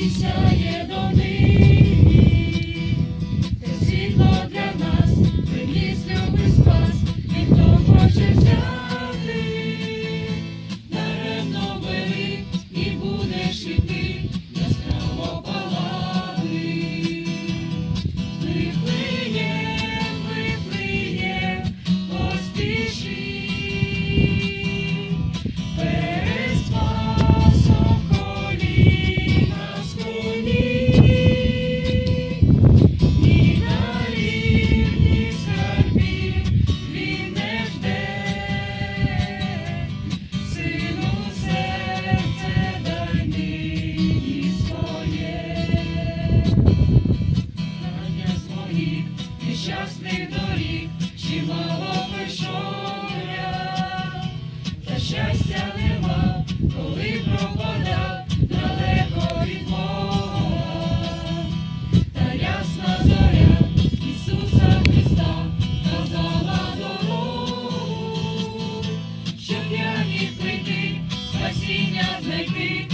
і сяє до нині, те світло для нас, приніс любий спас, і хто хоче взяти, даремно бери будеш іти. небесних доріг, чимало пройшов я, та щастя нема, коли пропадав далеко від Бога, та ясна зоря Ісуса Христа казала дорогу, щоб я міг прийти, спасіння знайти.